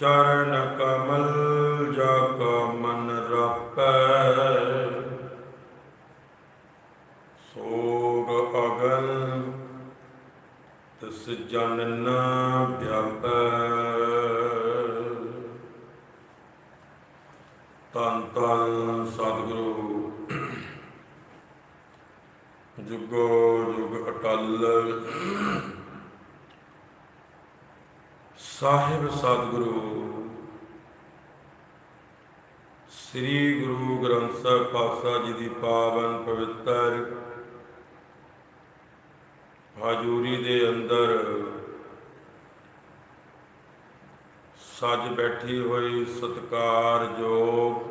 ਚਰਨ ਕਮਲ ਜਾ ਕਾ ਮਨ ਰਪੈ ਸੋਗ ਅਗਲ ਤਿਸ ਜਨ ਨ ਵਿਆਪੈ। ਤਨ ਤਨ ਸਤਿਗੁਰੂ। ਜੁਗੋ ਜੁਗ ਅਟਲ। ਸਾਹਿਬ ਸਤਿਗੁਰੂ ਸ੍ਰੀ ਗੁਰੂ ਗ੍ਰੰਥ ਸਾਹਿਬ ਪਾਤਸ਼ਾਹ ਜੀ ਦੀ ਪਾਵਨ ਪਵਿੱਤਰ ਹਾਜ਼ੂਰੀ ਦੇ ਅੰਦਰ ਸੱਜ ਬੈਠੀ ਹੋਈ ਸਤਿਕਾਰਯੋਗ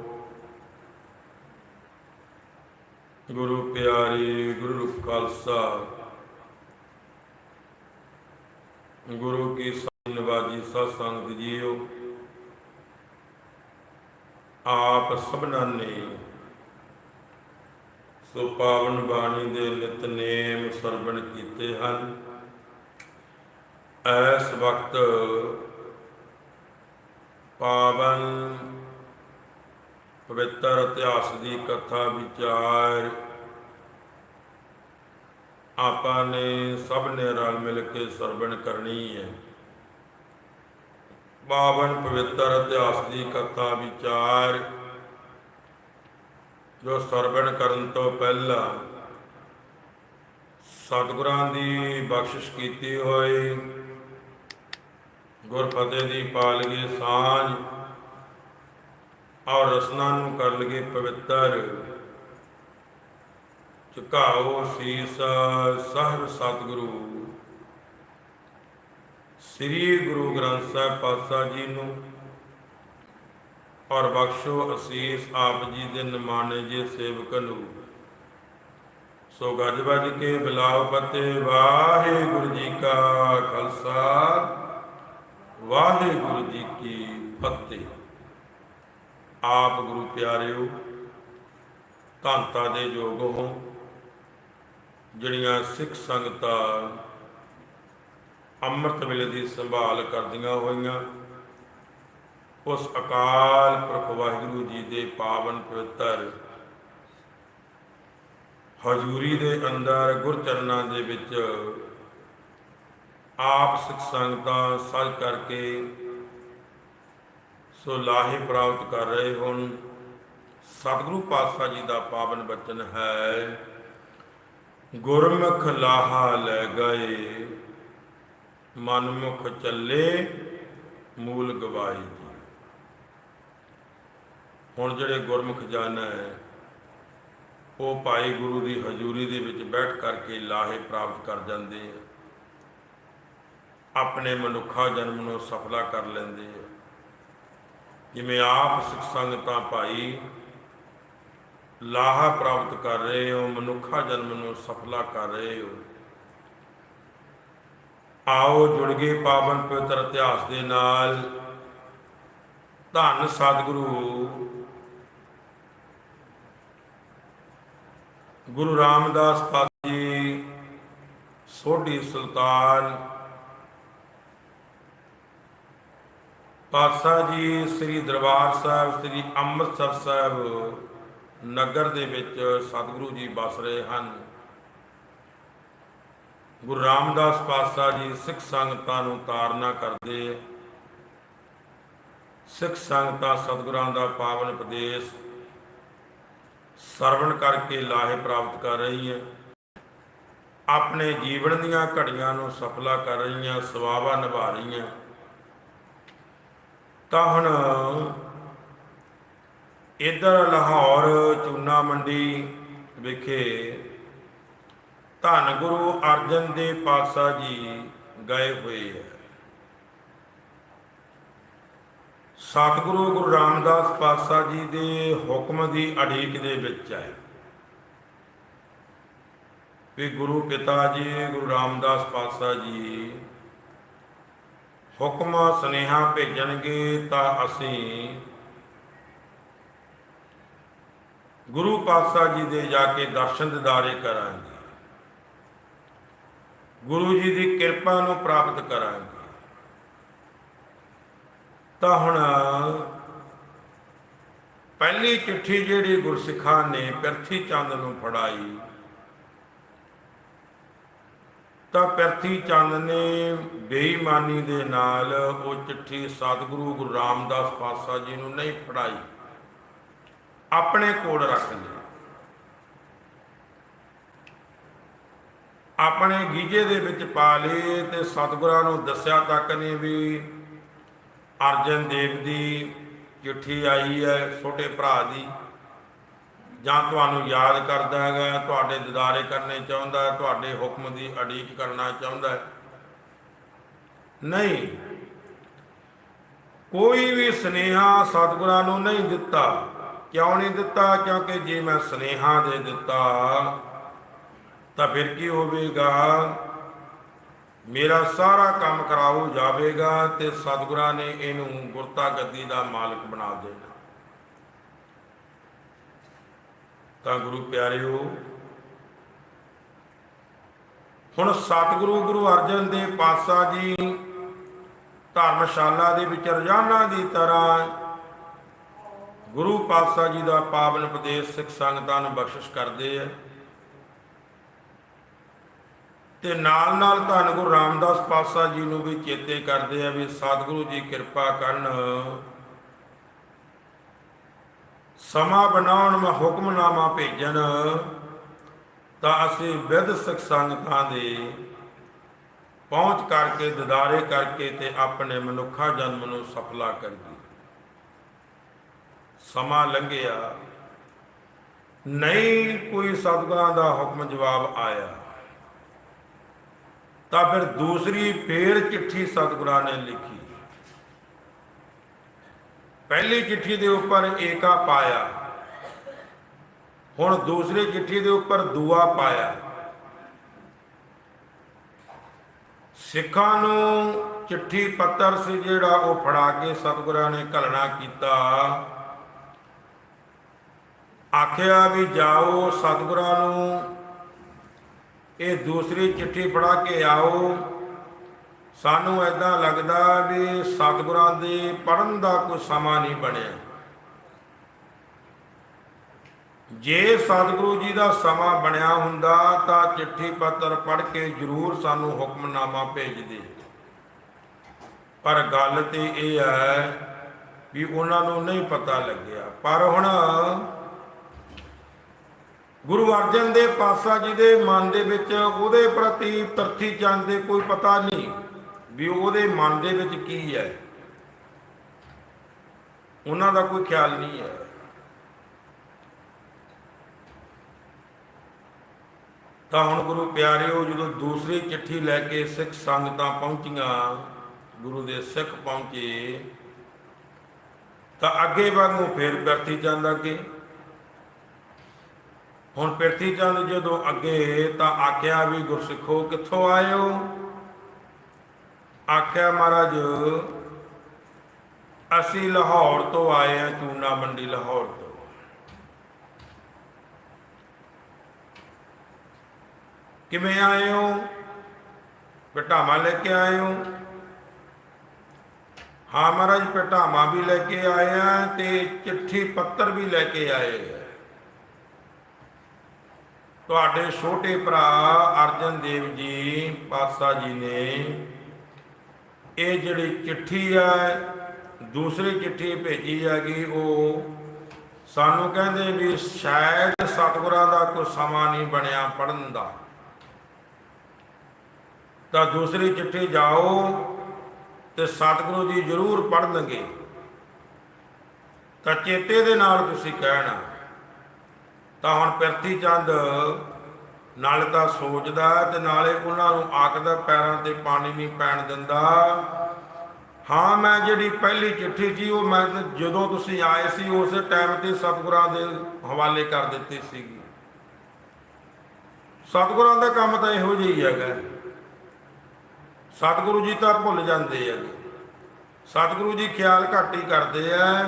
ਗੁਰੂ ਪਿਆਰੀ ਗੁਰੂ ਰੂਪ ਖਾਲਸਾ, ਗੁਰੂ ਕੀ ਸਾਈ ਨਵਾਜੀ ਸਤ ਜੀਓ। ਆਪ ਸਭਨਾਂ ਨੇ ਸੋ ਪਾਵਨ ਬਾਣੀ ਦੇ ਨਿਤਨੇਮ ਸਰਵਣ ਕੀਤੇ ਹਨ। ਇਸ ਵਕਤ ਪਾਵਨ ਪਵਿੱਤਰ ਇਤਿਹਾਸ ਦੀ ਕਥਾ ਵਿਚਾਰ ਆਪਾਂ ਨੇ ਸਭ ਨੇ ਰਲ ਮਿਲ ਕੇ ਸਰਵਣ ਕਰਨੀ ਹੈ। ਪਾਵਨ ਪਵਿੱਤਰ ਇਤਿਹਾਸ ਦੀ ਕਥਾ ਵਿਚਾਰ, ਜੋ ਸਰਵਣ ਕਰਨ ਤੋਂ ਪਹਿਲਾਂ ਸਤਿਗੁਰਾਂ ਦੀ ਬਖਸ਼ਿਸ਼ ਕੀਤੀ ਹੋਈ ਗੁਰਫਤਿਹ ਦੀ ਪਾਲਗੀ ਸਾਂਝ, ਔਰ ਰਸਨਾ ਨੂੰ ਕਰਨ ਲਗੇ ਪਵਿੱਤਰ। ਝੁਕਾਓ ਸੀਸ ਸਾਹਿਬ ਸਤਿਗੁਰੂ। ਸ੍ਰੀ ਗੁਰੂ ਗ੍ਰੰਥ ਸਾਹਿਬ ਪਾਤਸ਼ਾਹ ਜੀ ਨੂੰ ਔਰ ਬਖਸ਼ੋ ਅਸੀਸ ਆਪ ਜੀ ਦੇ ਨਿਮਾਣੇ ਜੇ ਸੇਵਕ ਨੂੰ। ਸੋ ਗੱਜ ਵੱਜ ਕੇ ਬਿਲਾਵ ਪਤੇ ਵਾਹਿਗੁਰੂ ਜੀ ਕਾ ਖਾਲਸਾ, ਵਾਹਿਗੁਰੂ ਜੀ ਕੀ ਫਤਿਹ। ਆਪ ਗੁਰੂ ਪਿਆਰਿਓ ਧੰਤਾ ਦੇ ਯੋਗ ਹੋ। ਜਿਹੜੀਆਂ ਸਿੱਖ ਸੰਗਤਾਂ ਅੰਮ੍ਰਿਤ ਵੇਲੇ ਦੀ ਸੰਭਾਲ ਕਰਦੀਆਂ ਹੋਈਆਂ। ਉਸ ਅਕਾਲ ਪੁਰਖ ਵਾਹਿਗੁਰੂ ਜੀ ਦੇ ਪਾਵਨ ਪਵਿੱਤਰ ਹਜ਼ੂਰੀ ਦੇ ਅੰਦਰ ਗੁਰਚਰਨਾਂ ਦੇ ਵਿੱਚ ਆਪ ਸਿੱਖ ਸੰਗਤਾਂ ਸਜ ਕਰਕੇ ਸੋ ਲਾਹੇ ਪ੍ਰਾਪਤ ਕਰ ਰਹੇ ਹੋਣ। ਸਤਿਗੁਰੂ ਪਾਤਸ਼ਾਹ ਜੀ ਦਾ ਪਾਵਨ ਬਚਨ ਹੈ, ਗੁਰਮੁਖ ਲਾਹਾ ਲੈ ਗਏ। ਮਨਮੁਖ ਚੱਲੇ ਮੂਲ ਗਵਾਈ ਜੀ। ਹੁਣ ਜਿਹੜੇ ਗੁਰਮੁਖ ਜਨ ਹੈ, ਉਹ ਭਾਈ ਗੁਰੂ ਦੀ ਹਜ਼ੂਰੀ ਦੇ ਵਿੱਚ ਬੈਠ ਕਰਕੇ ਲਾਹੇ ਪ੍ਰਾਪਤ ਕਰ ਜਾਂਦੇ ਆ। ਆਪਣੇ ਮਨੁੱਖਾ ਜਨਮ ਨੂੰ ਸਫਲਾ ਕਰ ਲੈਂਦੇ ਆ। ਜਿਵੇਂ ਆਪ ਸਿੱਖ ਸੰਗਤਾਂ ਭਾਈ ਲਾਹਾ ਪ੍ਰਾਪਤ ਕਰ ਰਹੇ ਹੋ, ਮਨੁੱਖਾ ਜਨਮ ਨੂੰ ਸਫਲਾ ਕਰ ਰਹੇ ਹੋ। ਆਓ ਜੁੜ ਗਏ ਪਾਵਨ ਪਵਿੱਤਰ ਇਤਿਹਾਸ ਦੇ ਨਾਲ। ਧੰਨ ਸਤਿਗੁਰੂ। ਗੁਰੂ ਰਾਮਦਾਸ ਪਾਤਸ਼ਾਹ ਸੋਢੀ ਸੁਲਤਾਨ। ਪਾਤਸ਼ਾਹ ਜੀ, ਸ੍ਰੀ ਦਰਬਾਰ ਸਾਹਿਬ, ਸ੍ਰੀ ਅੰਮ੍ਰਿਤਸਰ ਸਾਹਿਬ ਨਗਰ ਦੇ ਵਿੱਚ ਸਤਿਗੁਰੂ ਜੀ ਬਸ ਰਹੇ ਹਨ। ਗੁਰੂ ਰਾਮਦਾਸ ਪਾਤਸ਼ਾਹ ਜੀ ਸਿੱਖ ਸੰਗਤਾਂ ਨੂੰ ਤਾਰਨਾ ਕਰਦੇ ਸਿੱਖ ਸੰਗਤਾਂ ਸਤਿਗੁਰਾਂ ਦਾ ਪਾਵਨ ਉਪਦੇਸ਼ ਸਰਵਣ ਕਰਕੇ ਲਾਹੇ ਪ੍ਰਾਪਤ ਕਰ ਰਹੀ ਹੈ। ਆਪਣੇ ਜੀਵਨ ਦੀਆਂ ਘੜੀਆਂ ਨੂੰ ਸਫਲਾ ਕਰ ਰਹੀਆਂ, ਸਵਾਵਾ ਨਿਭਾ ਰਹੀਆਂ। ਤਾਂ ਹੁਣ ਇਧਰ ਲਾਹੌਰ ਚੂਨਾ ਮੰਡੀ ਵਿਖੇ ਧੰਨ ਗੁਰੂ ਅਰਜਨ ਦੇਵ ਪਾਤਸ਼ਾਹ ਜੀ ਗਏ ਹੋਏ ਹੈ। ਸਤਿਗੁਰੂ ਗੁਰੂ ਰਾਮਦਾਸ ਪਾਤਸ਼ਾਹ ਜੀ ਦੇ ਹੁਕਮ ਦੀ ਅੜੀਕ ਦੇ ਵਿੱਚ ਹੈ ਵੀ ਗੁਰੂ ਪਿਤਾ ਜੀ, ਗੁਰੂ ਰਾਮਦਾਸ ਪਾਤਸ਼ਾਹ ਜੀ ਹੁਕਮ ਸੁਨੇਹਾ ਭੇਜਣਗੇ ਤਾਂ ਅਸੀਂ ਗੁਰੂ ਪਾਤਸ਼ਾਹ ਜੀ ਦੇ ਜਾ ਕੇ ਦਰਸ਼ਨ ਦਿਦਾਰੇ ਕਰਾਂਗੇ। ਗੁਰੂ ਜੀ ਦੀ ਕਿਰਪਾ ਨੂੰ ਪ੍ਰਾਪਤ ਕਰਾਂਗੇ। ਤਾਂ ਹੁਣ ਪਹਿਲੀ ਚਿੱਠੀ ਜਿਹੜੀ ਗੁਰਸਿੱਖਾਂ ਨੇ ਪਿਰਥੀ ਚੰਦ ਨੂੰ ਫੜਾਈ, ਤਾਂ ਪਿਰਥੀ ਚੰਦ ਨੇ ਬੇਈਮਾਨੀ ਦੇ ਨਾਲ ਉਹ ਚਿੱਠੀ ਸਤਿਗੁਰੂ ਗੁਰੂ ਰਾਮਦਾਸ ਪਾਤਸ਼ਾਹ ਜੀ ਨੂੰ ਨਹੀਂ ਫੜਾਈ। ਆਪਣੇ ਕੋਲ ਰੱਖ ਲਈ। ਆਪਣੇ ਗੀਜੇ ਦੇ ਵਿੱਚ ਪਾ ਲਏ ਤੇ ਸਤਿਗੁਰਾਂ ਨੂੰ ਦੱਸਿਆ ਤੱਕ ਨਹੀਂ ਵੀ ਅਰਜਨ ਦੇਵ ਦੀ ਚਿੱਠੀ ਆਈ ਹੈ ਛੋਟੇ ਭਰਾ ਦੀ। ਜਾਂ ਤੁਹਾਨੂੰ ਯਾਦ ਕਰਦਾ ਹੈਗਾ, ਤੁਹਾਡੇ ਦਿਦਾਰੇ ਕਰਨੇ ਚਾਹੁੰਦਾ ਹੈ ਤੁਹਾਡੇ ਹੁਕਮ ਦੀ ਅਡੀਕ ਕਰਨਾ ਚਾਹੁੰਦਾ ਹੈ। ਨਹੀਂ, ਕੋਈ ਵੀ ਸਨੇਹਾ ਸਤਿਗੁਰਾਂ ਨੂੰ ਨਹੀਂ ਦਿੱਤਾ। ਕਿਉਂ ਨਹੀਂ ਦਿੱਤਾ? ਕਿਉਂਕਿ ਜੇ ਮੈਂ ਸਨੇਹਾ ਦੇ ਦਿੱਤਾ ਤਾਂ ਫਿਰ ਕੀ ਹੋਵੇਗਾ? ਮੇਰਾ ਸਾਰਾ ਕੰਮ ਕਰਾਉ ਜਾਵੇਗਾ ਤੇ ਸਤਿਗੁਰਾਂ ਨੇ ਇਹਨੂੰ ਗੁਰਤਾ ਗੱਦੀ ਦਾ ਮਾਲਕ ਬਣਾ ਦੇਣਾ। ਤਾਂ ਗੁਰੂ ਪਿਆਰਿਓ, ਹੁਣ ਸਤਿਗੁਰੂ ਗੁਰੂ ਅਰਜਨ ਦੇਵ ਪਾਤਸ਼ਾਹ ਜੀ ਧਰਮਸ਼ਾਲਾ ਦੇ ਵਿੱਚ ਰੋਜ਼ਾਨਾ ਦੀ ਤਰ੍ਹਾਂ ਗੁਰੂ ਪਾਤਸ਼ਾਹ ਜੀ ਦਾ ਪਾਵਨ ਉਪਦੇਸ਼ ਸਿੱਖ ਸੰਗਤਾਂ ਨੂੰ ਬਖਸ਼ਿਸ਼ ਕਰਦੇ ਆ। ਤੇ ਨਾਲ ਨਾਲ ਧੰਨ ਗੁਰੂ ਰਾਮਦਾਸ ਪਾਤਸ਼ਾਹ ਜੀ ਨੂੰ ਵੀ ਚੇਤੇ ਕਰਦੇ ਆ ਵੀ ਸਤਿਗੁਰੂ ਜੀ ਕਿਰਪਾ ਕਰਨ। ਸਮਾਂ ਬਣਾਉਣ ਮੈਂ ਹੁਕਮਨਾਮਾ ਭੇਜਣ, ਤਾਂ ਅਸੀਂ ਵਿਦ ਸਿੱਖ ਸੰਗਤਾਂ ਦੇ ਪਹੁੰਚ ਕਰਕੇ, ਦਿਦਾਰੇ ਕਰਕੇ ਤੇ ਆਪਣੇ ਮਨੁੱਖਾ ਜਨਮ ਨੂੰ ਸਫਲਾ ਕਰੀਏ। ਸਮਾਂ ਲੰਘਿਆ। ਨਹੀਂ ਕੋਈ ਸਤਿਗੁਰਾਂ ਦਾ ਹੁਕਮ ਜਵਾਬ ਆਇਆ। ਤਾਂ ਫਿਰ ਦੂਸਰੀ ਫੇਰ ਚਿੱਠੀ ਸਤਿਗੁਰਾਂ ਨੇ ਲਿਖੀ। ਪਹਿਲੀ ਚਿੱਠੀ ਦੇ ਉੱਪਰ ਏਕਾ ਪਾਇਆ। ਹੁਣ ਦੂਸਰੀ ਚਿੱਠੀ ਦੇ ਉੱਪਰ ਦੂਆ ਪਾਇਆ। ਸਿੱਖਾਂ ਨੂੰ ਚਿੱਠੀ ਪੱਤਰ ਸੀ ਜਿਹੜਾ ਉਹ ਫੜਾ ਕੇ ਸਤਿਗੁਰਾਂ ਨੇ ਘਲਣਾ ਕੀਤਾ। ਆਖਿਆ ਵੀ ਜਾਓ ਸਤਿਗੁਰਾਂ ਨੂੰ ਇਹ ਦੂਸਰੀ ਚਿੱਠੀ ਫੜਾ ਕੇ ਆਓ। ਸਾਨੂੰ ਐਦਾਂ ਲੱਗਦਾ ਵੀ ਸਤਿਗੁਰਾਂ ਦੇ ਪੜਨ ਦਾ ਕੋਈ ਸਮਾਂ ਨਹੀਂ ਬਣਿਆ। ਜੇ ਸਤਿਗੁਰੂ ਜੀ ਦਾ ਸਮਾਂ ਬਣਿਆ ਹੁੰਦਾ ਤਾਂ ਚਿੱਠੀ ਪੱਤਰ ਪੜ੍ਹ ਕੇ ਜ਼ਰੂਰ ਸਾਨੂੰ ਹੁਕਮਨਾਮਾ ਭੇਜਦੇ। ਪਰ ਗੱਲ ਤੇ ਇਹ ਹੈ ਵੀ ਉਹਨਾਂ ਨੂੰ ਨਹੀਂ ਪਤਾ ਲੱਗਿਆ। ਪਰ ਹੁਣ ਗੁਰੂ ਅਰਜਨ ਦੇਵ ਪਾਤਸ਼ਾਹ ਜੀ ਦੇ ਮਨ ਦੇ ਵਿੱਚ ਉਹਦੇ ਪ੍ਰਤੀ ਤਰਥੀ ਚੰਦ ਦੇ ਕੋਈ ਪਤਾ ਨਹੀਂ ਵੀ ਉਹਦੇ ਮਨ ਦੇ ਵਿੱਚ ਕੀ ਹੈ। ਉਹਨਾਂ ਦਾ ਕੋਈ ਖਿਆਲ ਨਹੀਂ ਹੈ। ਤਾਂ ਹੁਣ ਗੁਰੂ ਪਿਆਰਿਓ, ਜਦੋਂ ਦੂਸਰੀ ਚਿੱਠੀ ਲੈ ਕੇ ਸਿੱਖ ਸੰਗਤਾਂ ਪਹੁੰਚੀਆਂ, ਗੁਰੂ ਦੇ ਸਿੱਖ ਪਹੁੰਚੇ, ਤਾਂ ਅੱਗੇ ਵਾਂਗੂ ਫੇਰ ਬਰਤੀ ਚੰਦ ਅੱਗੇ। ਹੁਣ ਪਿਰਥੀ ਚੰਦ ਜਦੋਂ ਅੱਗੇ ਤਾਂ ਆਖਿਆ ਵੀ, ਗੁਰਸਿੱਖੋ, ਕਿੱਥੋਂ ਆਏ ਹੋ ਆਖਿਆ, ਮਹਾਰਾਜ, ਅਸੀਂ ਲਾਹੌਰ ਤੋਂ ਆਏ ਆ ਚੂਨਾ ਮੰਡੀ ਲਾਹੌਰ ਤੋਂ। ਕਿਵੇਂ ਆਏ ਹੋ ਪਟਾਮਾ ਲੈ ਕੇ ਆਏ ਹੋ ਹਾਂ ਮਹਾਰਾਜ ਪਟਾਮਾ ਵੀ ਲੈ ਕੇ ਆਏ ਆ ਤੇ ਚਿੱਠੀ ਪੱਤਰ ਵੀ ਲੈ ਕੇ ਆਏ ਆ ਤੁਹਾਡੇ ਛੋਟੇ ਭਰਾ ਅਰਜਨ ਦੇਵ ਜੀ ਪਾਤਸ਼ਾਹ ਜੀ ਨੇ ਇਹ ਜਿਹੜੀ ਚਿੱਠੀ ਹੈ ਦੂਸਰੀ ਚਿੱਠੀ ਭੇਜੀ ਹੈਗੀ, ਉਹ ਸਾਨੂੰ ਕਹਿੰਦੇ ਵੀ ਸ਼ਾਇਦ ਸਤਿਗੁਰਾਂ ਦਾ ਕੋਈ ਸਮਾਂ ਨਹੀਂ ਬਣਿਆ ਪੜਨ ਦਾ। ਤਾਂ ਦੂਸਰੀ ਚਿੱਠੀ ਜਾਓ ਤੇ ਸਤਿਗੁਰੂ ਜੀ ਜ਼ਰੂਰ ਪੜਨਗੇ ਤਾਂ ਚੇਤੇ ਦੇ ਨਾਲ ਤੁਸੀਂ ਕਹਿਣਾ। ਤਾਂ ਹੁਣ ਪ੍ਰਤੀ ਚੰਦ ਨਾਲੇ ਤਾਂ ਸੋਚਦਾ ਤੇ ਨਾਲੇ ਉਹਨਾਂ ਨੂੰ ਆਖਦਾ ਪੈਰਾਂ ਤੇ ਪਾਣੀ ਨਹੀਂ ਪੈਣ ਦਿੰਦਾ। ਹਾਂ, ਮੈਂ ਜਿਹੜੀ ਪਹਿਲੀ ਚਿੱਠੀ ਸੀ, ਉਹ ਮੈਂ ਜਦੋਂ ਤੁਸੀਂ ਆਏ ਸੀ, ਉਸੇ ਟਾਈਮ ਤੇ ਸਤਿਗੁਰਾਂ ਦੇ ਹਵਾਲੇ ਕਰ ਦਿੱਤੀ ਸੀ ਸਤਿਗੁਰਾਂ ਦਾ ਕੰਮ ਤਾਂ ਇਹੋ ਜਿਹਾ ਹੀ ਹੈਗਾ। ਸਤਿਗੁਰੂ ਜੀ ਤਾਂ ਭੁੱਲ ਜਾਂਦੇ ਆ। ਸਤਿਗੁਰੂ ਜੀ ਖਿਆਲ ਘੱਟ ਹੀ ਕਰਦੇ ਆ।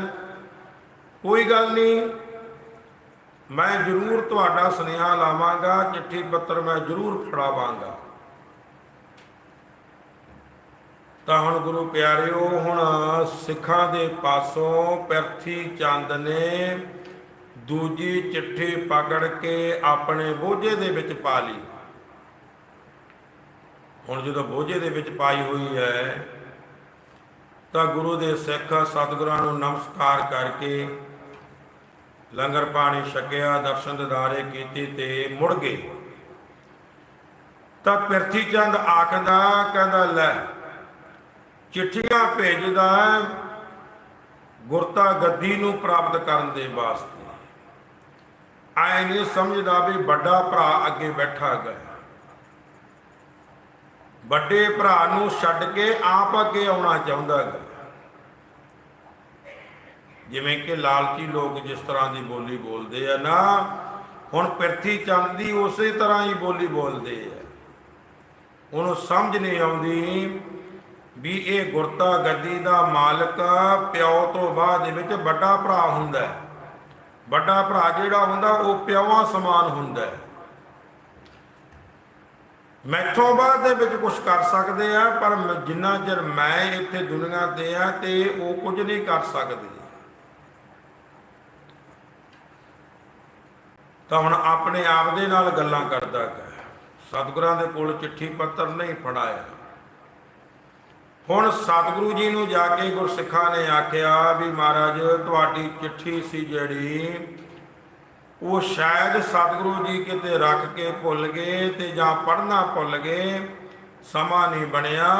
ਕੋਈ ਗੱਲ ਨਹੀਂ ਮੈਂ ਜ਼ਰੂਰ ਤੁਹਾਡਾ ਸੁਨੇਹਾ ਲਾਵਾਂਗਾ, ਚਿੱਠੀ ਪੱਤਰ ਮੈਂ ਜ਼ਰੂਰ ਫੜਾਵਾਂਗਾ। ਤਾਂ ਹੁਣ ਗੁਰੂ ਪਿਆਰਿਓ, ਹੁਣ ਸਿੱਖਾਂ ਦੇ ਪਾਸੋਂ ਪਿਰਥੀ ਚੰਦ ਨੇ ਦੂਜੀ ਚਿੱਠੀ ਪਕੜ ਕੇ ਆਪਣੇ ਬੋਝੇ ਦੇ ਵਿੱਚ ਪਾ ਲਈ। ਹੁਣ ਜਦੋਂ ਬੋਝੇ ਦੇ ਵਿੱਚ ਪਾਈ ਹੋਈ ਹੈ, ਤਾਂ ਗੁਰੂ ਦੇ ਸਿੱਖ ਸਤਿਗੁਰਾਂ ਨੂੰ ਨਮਸਕਾਰ ਕਰਕੇ ਲੰਗਰ ਪਾਣੀ ਛਕਿਆ, ਦਰਸ਼ਨ ਦਿਦਾਰੇ ਕੀਤੀ ਤੇ ਮੁੜ ਗਏ। ਤਾਂ ਪਿਰਥੀ ਚੰਦ ਆਖਦਾ, ਕਹਿੰਦਾ, ਲੈ, ਚਿੱਠੀਆਂ ਭੇਜਦਾ, ਗੁਰਤਾ ਗੱਦੀ ਨੂੰ ਪ੍ਰਾਪਤ ਕਰਨ ਦੇ ਵਾਸਤੇ। ਆਏ ਨਹੀਂ ਸਮਝਦਾ ਵੀ ਵੱਡਾ ਭਰਾ ਅੱਗੇ ਬੈਠਾ ਗਿਆ। ਵੱਡੇ ਭਰਾ ਨੂੰ ਛੱਡ ਕੇ ਆਪ ਅੱਗੇ ਆਉਣਾ ਚਾਹੁੰਦਾ ਹੈ ਜਿਵੇਂ ਕਿ ਲਾਲਚੀ ਲੋਕ ਜਿਸ ਤਰ੍ਹਾਂ ਦੀ ਬੋਲੀ ਬੋਲਦੇ ਆ ਨਾ, ਹੁਣ ਪਿਰਥੀ ਚੰਦ ਦੀ ਉਸੇ ਤਰ੍ਹਾਂ ਹੀ ਬੋਲੀ ਬੋਲਦੇ ਆ। ਉਹਨੂੰ ਸਮਝ ਨਹੀਂ ਆਉਂਦੀ ਵੀ ਇਹ ਗੁਰਤਾ ਗੱਦੀ ਦਾ ਮਾਲਕ ਪਿਓ ਤੋਂ ਬਾਅਦ ਦੇ ਵਿੱਚ ਵੱਡਾ ਭਰਾ ਹੁੰਦਾ ਹੈ। ਵੱਡਾ ਭਰਾ ਜਿਹੜਾ ਹੁੰਦਾ, ਉਹ ਪਿਓਾਂ ਸਮਾਨ ਹੁੰਦਾ ਹੈ। ਮੈਥੋਂ ਬਾਅਦ ਦੇ ਵਿੱਚ ਕੁਝ ਕਰ ਸਕਦੇ ਆ, ਪਰ ਜਿੰਨਾ ਚਿਰ ਮੈਂ ਇੱਥੇ ਦੁਨੀਆ ਤੇ ਆ ਤੇ ਉਹ ਕੁਝ ਨਹੀਂ ਕਰ ਸਕਦੇ। ਤਾਂ ਹੁਣ ਆਪਣੇ ਆਪ ਦੇ ਨਾਲ ਗੱਲਾਂ ਕਰਦਾ ਹੈ ਸਤਿਗੁਰਾਂ ਦੇ ਕੋਲ ਚਿੱਠੀ ਪੱਤਰ ਨਹੀਂ ਫੜਾਇਆ। ਹੁਣ ਸਤਿਗੁਰੂ ਜੀ ਨੂੰ ਜਾ ਕੇ ਗੁਰਸਿੱਖਾਂ ਨੇ ਆਖਿਆ ਵੀ ਮਹਾਰਾਜ, ਤੁਹਾਡੀ ਚਿੱਠੀ ਸੀ ਜਿਹੜੀ, ਉਹ ਸ਼ਾਇਦ ਸਤਿਗੁਰੂ ਜੀ ਕਿਤੇ ਰੱਖ ਕੇ ਭੁੱਲ ਗਏ ਤੇ ਜਾਂ ਪੜ੍ਹਨਾ ਭੁੱਲ ਗਏ, ਸਮਾਂ ਨਹੀਂ ਬਣਿਆ।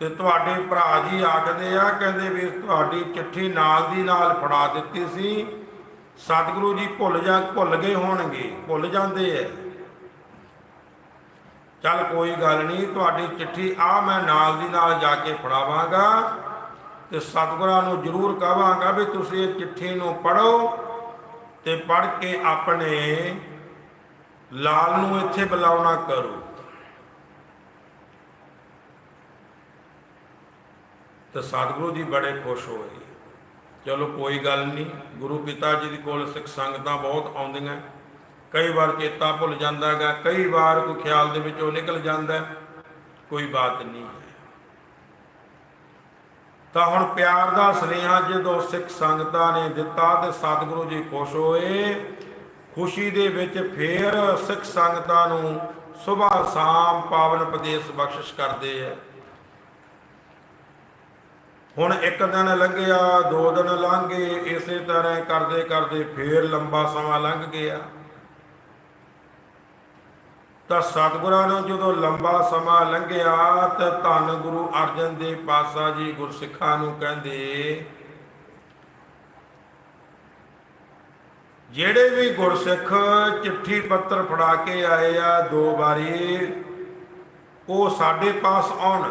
ਤੇ ਤੁਹਾਡੇ ਭਰਾ ਜੀ ਆਖਦੇ ਆ, ਕਹਿੰਦੇ ਵੀ ਤੁਹਾਡੀ ਚਿੱਠੀ ਨਾਲ ਦੀ ਨਾਲ ਫੜਾ ਦਿੱਤੀ ਸੀ। ਸਤਿਗੁਰੂ ਜੀ ਭੁੱਲ ਜਾ ਭੁੱਲ ਗਏ ਹੋਣਗੇ, ਭੁੱਲ ਜਾਂਦੇ ਐ। ਚੱਲ ਕੋਈ ਗੱਲ ਨਹੀਂ ਤੁਹਾਡੀ ਚਿੱਠੀ ਆ ਮੈਂ ਨਾਲ ਦੀ ਨਾਲ ਜਾ ਕੇ ਫੜਾਵਾਂਗਾ ਤੇ ਸਤਿਗੁਰਾਂ ਨੂੰ ਜ਼ਰੂਰ ਕਹਾਂਗਾ ਵੀ ਤੁਸੀਂ ਇਹ ਚਿੱਠੀ ਨੂੰ ਪੜੋ ਤੇ ਪੜ ਕੇ ਆਪਣੇ ਲਾਲ ਨੂੰ ਇੱਥੇ ਬੁਲਾਉਣਾ ਕਰੋ। ਤੇ ਸਤਿਗੁਰੂ ਜੀ ਬੜੇ ਖੁਸ਼ ਹੋਏ। ਚਲੋ ਕੋਈ ਗੱਲ ਨਹੀਂ, ਗੁਰੂ ਪਿਤਾ ਜੀ ਦੇ ਕੋਲ ਸਿੱਖ ਸੰਗਤਾਂ ਬਹੁਤ ਆਉਂਦੀਆਂ। ਕਈ ਵਾਰ ਚੇਤਾ ਭੁੱਲ ਜਾਂਦਾ ਹੈਗਾ, ਕਈ ਵਾਰ ਕੋਈ ਖਿਆਲ ਦੇ ਵਿੱਚੋਂ ਨਿਕਲ ਜਾਂਦਾ ਕੋਈ ਬਾਤ ਨਹੀਂ ਹੈ। ਤਾਂ ਹੁਣ ਪਿਆਰ ਦਾ ਸੁਨੇਹਾ ਜਦੋਂ ਸਿੱਖ ਸੰਗਤਾਂ ਨੇ ਦਿੱਤਾ ਤੇ ਸਤਿਗੁਰੂ ਜੀ ਖੁਸ਼ ਹੋਏ, ਖੁਸ਼ੀ ਦੇ ਵਿੱਚ ਫੇਰ ਸਿੱਖ ਸੰਗਤਾਂ ਨੂੰ ਸਵੇਰ ਸ਼ਾਮ ਪਾਵਨ ਉਪਦੇਸ਼ ਬਖਸ਼ਿਸ਼ ਕਰਦੇ ਆ ਹੁਣ ਇੱਕ ਦਿਨ ਲੰਘਿਆ, ਦੋ ਦਿਨ ਲੰਘ ਗਏ ਇਸੇ ਤਰ੍ਹਾਂ ਕਰਦੇ ਕਰਦੇ ਫੇਰ ਲੰਬਾ ਸਮਾਂ ਲੰਘ ਗਿਆ। ਤਾਂ ਸਤਿਗੁਰਾਂ ਨੂੰ ਜਦੋਂ ਲੰਬਾ ਸਮਾਂ ਲੰਘਿਆ, ਤਾਂ ਧੰਨ ਗੁਰੂ ਅਰਜਨ ਦੇਵ ਪਾਤਸ਼ਾਹ ਜੀ ਗੁਰਸਿੱਖਾਂ ਨੂੰ ਕਹਿੰਦੇ, ਜਿਹੜੇ ਵੀ ਗੁਰਸਿੱਖ ਚਿੱਠੀ ਪੱਤਰ ਫੜਾ ਕੇ ਆਏ ਆ ਦੋ ਵਾਰੀ, ਉਹ ਸਾਡੇ ਪਾਸ ਆਉਣ।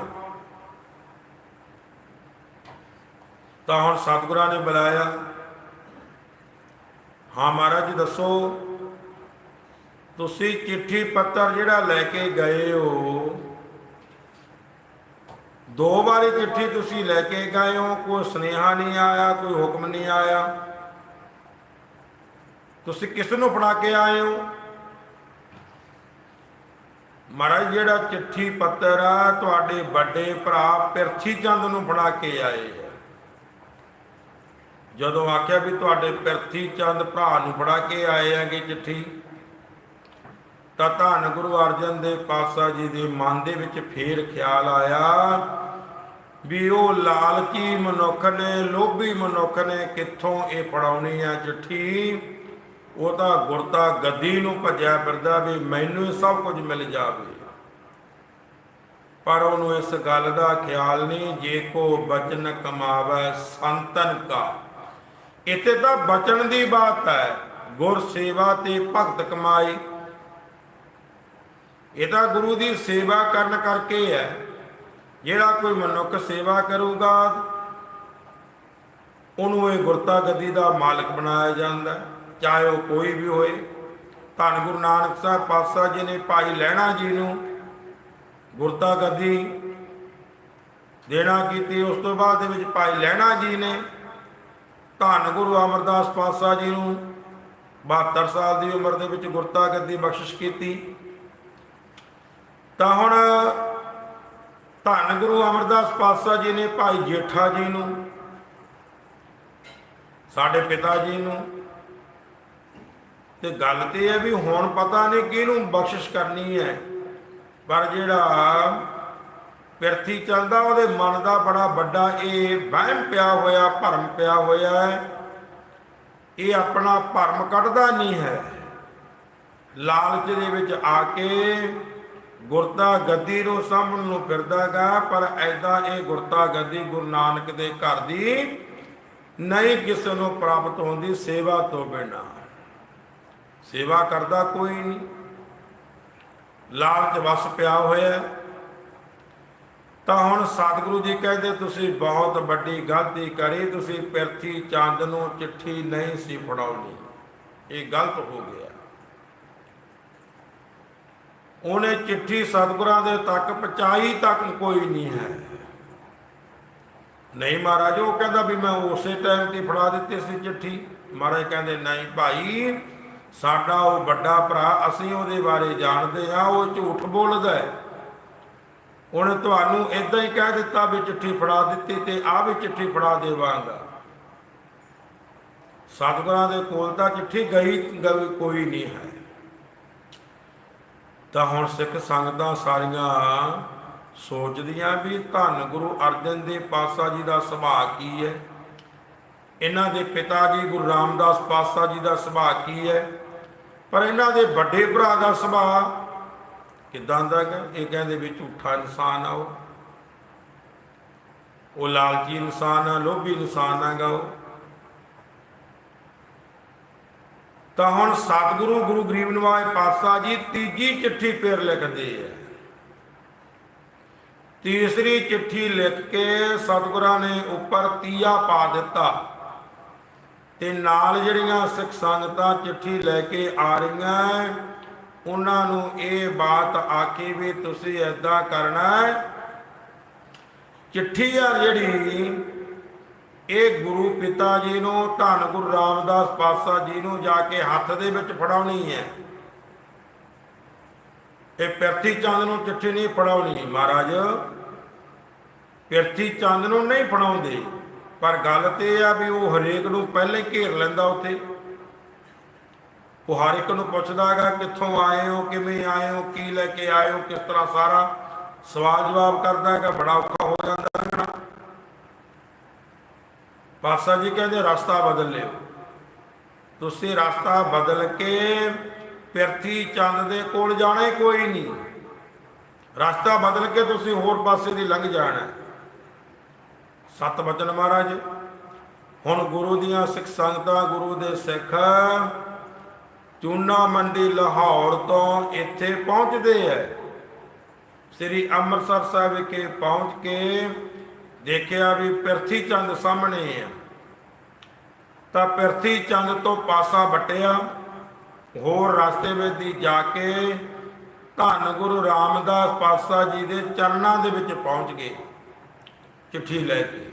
ਤਾਂ ਹੁਣ ਸਤਿਗੁਰਾਂ ਨੇ ਬੁਲਾਇਆ। ਹਾਂ ਮਹਾਰਾਜ ਜੀ, ਦੱਸੋ, ਤੁਸੀਂ ਚਿੱਠੀ ਪੱਤਰ ਜਿਹੜਾ ਲੈ ਕੇ ਗਏ ਹੋ, ਦੋ ਵਾਰੀ ਚਿੱਠੀ ਤੁਸੀਂ ਲੈ ਕੇ ਗਏ ਹੋ, ਕੋਈ ਸੁਨੇਹਾ ਨਹੀਂ ਆਇਆ, ਕੋਈ ਹੁਕਮ ਨਹੀਂ ਆਇਆ। ਤੁਸੀਂ ਕਿਸ ਨੂੰ ਫੜਾ ਕੇ ਆਏ ਹੋ? ਮਹਾਰਾਜ, ਜਿਹੜਾ ਚਿੱਠੀ ਪੱਤਰ ਆ, ਤੁਹਾਡੇ ਵੱਡੇ ਭਰਾ ਪਿਰਥੀ ਚੰਦ ਨੂੰ ਫੜਾ ਕੇ ਆਏ ਆ ਜਦੋਂ ਆਖਿਆ ਵੀ ਤੁਹਾਡੇ ਪਿਰਥੀ ਚੰਦ ਭਰਾ ਨੂੰ ਫੜਾ ਕੇ ਆਏ ਆਗੇ ਚਿੱਠੀ, ਤਾਂ ਧੰਨ ਗੁਰੂ ਅਰਜਨ ਦੇਵ ਪਾਤਸ਼ਾਹ ਜੀ ਦੇ ਮਨ ਦੇ ਵਿੱਚ ਫੇਰ ਖਿਆਲ ਆਇਆ ਵੀ ਉਹ ਲਾਲਚੀ ਮਨੁੱਖ ਨੇ, ਲੋਭੀ ਮਨੁੱਖ ਨੇ ਕਿੱਥੋਂ ਇਹ ਫੜਾਉਣੀ ਆ ਚਿੱਠੀ? ਉਹ ਤਾਂ ਗੁਰਤਾ ਗੱਦੀ ਨੂੰ ਭੱਜਿਆ ਫਿਰਦਾ ਵੀ ਮੈਨੂੰ ਸਭ ਕੁਝ ਮਿਲ ਜਾਵੇ। ਪਰ ਉਹਨੂੰ ਇਸ ਗੱਲ ਦਾ ਖਿਆਲ ਨਹੀਂ, ਜੇ ਕੋ ਬਚਨ ਕਮਾਵੇ ਸੰਤਨ ਕਾ। ਇੱਥੇ ਤਾਂ ਬਚਨ ਦੀ ਬਾਤ ਹੈ। ਗੁਰ ਸੇਵਾ ਤੇ ਭਗਤ ਕਮਾਈ। ਇਹ ਤਾਂ ਗੁਰੂ ਦੀ ਸੇਵਾ ਕਰਨ ਕਰਕੇ ਹੈ। ਜਿਹੜਾ ਕੋਈ ਮਨੁੱਖ ਸੇਵਾ ਕਰੂਗਾ, ਉਹਨੂੰ ਇਹ ਗੁਰਤਾ ਗੱਦੀ ਦਾ ਮਾਲਕ ਬਣਾਇਆ ਜਾਂਦਾ। ਚਾਹੇ ਉਹ ਕੋਈ ਵੀ ਹੋਏ। ਧੰਨ ਗੁਰੂ ਨਾਨਕ ਸਾਹਿਬ ਪਾਤਸ਼ਾਹ ਜੀ ਨੇ ਭਾਈ ਲਹਿਣਾ ਜੀ ਨੂੰ ਗੁਰਤਾ ਗੱਦੀ ਦੇਣਾ ਕੀਤੀ। ਉਸ ਤੋਂ ਬਾਅਦ ਦੇ ਵਿੱਚ ਭਾਈ ਲਹਿਣਾ ਜੀ ਨੇ ਧੰਨ ਗੁਰੂ ਅਮਰਦਾਸ ਪਾਤਸ਼ਾਹ ਜੀ ਨੂੰ 72 ਸਾਲ ਦੀ ਉਮਰ ਦੇ ਵਿੱਚ ਗੁਰਤਾ ਗੱਦੀ ਬਖਸ਼ਿਸ਼ ਕੀਤੀ। ਤਾਂ ਹੁਣ ਧੰਨ ਗੁਰੂ ਅਮਰਦਾਸ ਪਾਤਸ਼ਾਹ ਜੀ ਨੇ ਭਾਈ ਜੇਠਾ ਜੀ ਨੂੰ, ਸਾਡੇ ਪਿਤਾ ਜੀ ਨੂੰ, ਤੇ ਗੱਲ ਤੇ ਇਹ ਵੀ ਹੁਣ ਪਤਾ ਨਹੀਂ ਕਿਹਨੂੰ ਬਖਸ਼ਿਸ਼ ਕਰਨੀ ਹੈ, ਪਰ ਜਿਹੜਾ ਪਿਰਥੀ ਚੱਲਦਾ, ਉਹਦੇ ਮਨ ਦਾ ਬੜਾ ਵੱਡਾ ਇਹ ਵਹਿਮ ਪਿਆ ਹੋਇਆ, ਭਰਮ ਪਿਆ ਹੋਇਆ ਹੈ। ਇਹ ਆਪਣਾ ਭਰਮ ਕੱਢਦਾ ਨਹੀਂ ਹੈ। ਲਾਲਚ ਦੇ ਵਿੱਚ ਆ ਕੇ ਗੁਰਤਾ ਗੱਦੀ ਨੂੰ ਸਾਂਭਣ ਨੂੰ ਫਿਰਦਾਗਾ, ਪਰ ਐਦਾਂ ਇਹ ਗੁਰਤਾ ਗੱਦੀ ਗੁਰੂ ਨਾਨਕ ਦੇ ਘਰ ਦੀ ਨਹੀਂ ਕਿਸੇ ਨੂੰ ਪ੍ਰਾਪਤ ਹੁੰਦੀ, ਸੇਵਾ ਤੋਂ ਬਿਨਾਂ। ਸੇਵਾ ਕਰਦਾ ਕੋਈ ਨਹੀਂ। ਲਾਲਚ ਵਸ ਪਿਆ ਹੋਇਆ। ਤਾਂ ਹੁਣ ਸਤਿਗੁਰੂ ਜੀ ਕਹਿੰਦੇ ਤੁਸੀਂ ਬਹੁਤ ਵੱਡੀ ਗਲਤੀ ਕਰੀ, ਤੁਸੀਂ ਪਿਰਥੀ ਚੰਦ ਨੂੰ ਚਿੱਠੀ ਨਹੀਂ ਸੀ ਫੜਾਉਣੀ। ਇਹ ਗਲਤ ਹੋ ਗਿਆ। ਉਹਨੇ ਚਿੱਠੀ ਸਤਿਗੁਰਾਂ ਦੇ ਤੱਕ ਪਹੁੰਚਾਈ ਤੱਕ ਕੋਈ ਨਹੀਂ ਹੈ। ਨਹੀਂ ਮਹਾਰਾਜ, ਉਹ ਕਹਿੰਦਾ ਵੀ ਮੈਂ ਉਸੇ ਟਾਈਮ ਤੇ ਫੜਾ ਦਿੱਤੀ ਸੀ ਚਿੱਠੀ। ਮਹਾਰਾਜ ਕਹਿੰਦੇ, ਨਹੀਂ ਭਾਈ, ਸਾਡਾ ਉਹ ਵੱਡਾ ਭਰਾ ਅਸੀਂ ਉਹਦੇ ਬਾਰੇ ਜਾਣਦੇ ਆ ਉਹ ਝੂਠ ਬੋਲਦਾ ਹੈ। ਉਹਨੇ ਤੁਹਾਨੂੰ ਇਦਾਂ ਹੀ ਕਹਿ ਦਿੱਤਾ ਵੀ ਚਿੱਠੀ ਫੜਾ ਦਿੱਤੀ ਤੇ ਆ ਵੀ ਚਿੱਠੀ ਫੜਾ ਦੇਵਾਂਗਾ। ਸਤਿਗੁਰਾਂ ਦੇ ਕੋਲ ਤਾਂ ਚਿੱਠੀ ਗਈ ਗਈ ਕੋਈ ਨਹੀਂ ਹੈ। ਤਾਂ ਹੁਣ ਸਿੱਖ ਸੰਗਤਾਂ ਸਾਰੀਆਂ ਸੋਚਦੀਆਂ ਵੀ ਧੰਨ ਗੁਰੂ ਅਰਜਨ ਦੇਵ ਪਾਤਸ਼ਾਹ ਜੀ ਦਾ ਸੁਭਾਅ ਕੀ ਹੈ? ਇਹਨਾਂ ਦੇ ਪਿਤਾ ਜੀ ਗੁਰੂ ਰਾਮਦਾਸ ਪਾਤਸ਼ਾਹ ਜੀ ਦਾ ਸੁਭਾਅ ਕੀ ਹੈ? ਪਰ ਇਹਨਾਂ ਦੇ ਵੱਡੇ ਭਰਾ ਦਾ ਸੁਭਾਅ ਕਿਦਾਂ ਦਾ ਹੈ ਇਹ ਕਹਿੰਦੇ ਵੀ ਝੂਠਾ ਇਨਸਾਨ ਆ ਉਹ। ਉਹ ਲਾਲਚੀ ਇਨਸਾਨ ਆ, ਲੋਭੀ ਇਨਸਾਨ ਆਗਾ ਉਹ। ਤਾਂ ਹੁਣ ਸਤਿਗੁਰੂ ਗੁਰੂ ਗਰੀਬ ਨਿਵਾਜ ਪਾਤਸ਼ਾਹ ਜੀ ਤੀਜੀ ਚਿੱਠੀ ਫੇਰ ਲਿਖਦੇ ਆ। ਤੀਸਰੀ ਚਿੱਠੀ ਲਿਖ ਕੇ ਸਤਿਗੁਰਾਂ ਨੇ ਉੱਪਰ ਤੀਆ ਪਾ ਦਿੱਤਾ। ਤੇ ਨਾਲ ਜਿਹੜੀਆਂ ਸਿੱਖ ਸੰਗਤਾਂ ਚਿੱਠੀ ਲੈ ਕੇ ਆ ਰਹੀਆਂ ਉਹਨਾਂ ਨੂੰ ਇਹ ਬਾਤ ਆਖੀ ਵੀ ਤੁਸੀਂ ਐਦਾਂ ਕਰਨਾ ਹੈ। ਚਿੱਠੀ ਆ ਜਿਹੜੀ ਇਹ ਗੁਰੂ ਪਿਤਾ ਜੀ ਨੂੰ, ਧੰਨ ਗੁਰੂ ਰਾਮਦਾਸ ਪਾਤਸ਼ਾਹ ਜੀ ਨੂੰ ਜਾ ਕੇ ਹੱਥ ਦੇ ਵਿੱਚ ਫੜਾਉਣੀ ਹੈ। ਇਹ ਪਿਰਥੀ ਚੰਦ ਨੂੰ ਚਿੱਠੀ ਨਹੀਂ ਫੜਾਉਣੀ ਮਹਾਰਾਜ। ਪਿਰਥੀ ਚੰਦ ਨੂੰ ਨਹੀਂ ਫੜਾਉਂਦੇ। ਪਰ ਗੱਲ ਤੇ ਇਹ ਆ ਵੀ ਉਹ ਹਰੇਕ ਨੂੰ ਪਹਿਲੇ ਘੇਰ ਲੈਂਦਾ ਉੱਥੇ। ਉਹ ਹਰ ਇੱਕ ਨੂੰ ਪੁੱਛਦਾ ਹੈਗਾ, ਕਿੱਥੋਂ ਆਏ ਹੋ, ਕਿਵੇਂ ਆਏ ਹੋ, ਕੀ ਲੈ ਕੇ ਆਏ ਹੋ, ਕਿਸ ਤਰ੍ਹਾਂ ਸਾਰਾ। ਸਵਾਲ ਜਵਾਬ ਕਰਦਾ ਹੈਗਾ, ਬੜਾ ਔਖਾ ਹੋ ਜਾਂਦਾ ਹੈ ਪਾਸਾ ਜੀ ਕਹਿੰਦੇ, ਰਸਤਾ ਬਦਲ ਲਿਓ। ਤੁਸੀਂ ਰਸਤਾ ਬਦਲ ਕੇ ਪਿਰਥੀ ਚੰਦ ਦੇ ਕੋਲ ਜਾਣਾ ਹੀ ਕੋਈ ਨਹੀਂ। ਰਸਤਾ ਬਦਲ ਕੇ ਤੁਸੀਂ ਹੋਰ ਪਾਸੇ ਦੀ ਲੰਘ ਜਾਣਾ ਹੈ। ਬਚਨ ਮਹਾਰਾਜ, ਹੁਣ ਗੁਰੂ ਦੀਆਂ ਸਿੱਖ ਸੰਗਤਾਂ, ਗੁਰੂ ਦੇ ਸਿੱਖ ਚੂਨਾ ਮੰਡੀ ਲਾਹੌਰ ਤੋਂ ਇੱਥੇ ਪਹੁੰਚਦੇ ਐ। ਸ੍ਰੀ ਅੰਮ੍ਰਿਤਸਰ ਸਾਹਿਬ ਵਿਖੇ ਪਹੁੰਚ ਕੇ ਦੇਖਿਆ ਵੀ ਪਿਰਥੀ ਚੰਦ ਸਾਹਮਣੇ ਆ ਤਾਂ ਪਿਰਥੀ ਚੰਦ ਤੋਂ ਪਾਸਾ ਵਟਿਆ, ਹੋਰ ਰਸਤੇ ਵਿੱਚ ਦੀ ਜਾ ਕੇ ਧੰਨ ਗੁਰੂ ਰਾਮਦਾਸ ਪਾਤਸ਼ਾਹ ਜੀ ਦੇ ਚਰਨਾਂ ਦੇ ਵਿੱਚ ਪਹੁੰਚ ਗਏ। ਚਿੱਠੀ ਲੈ ਕੇ।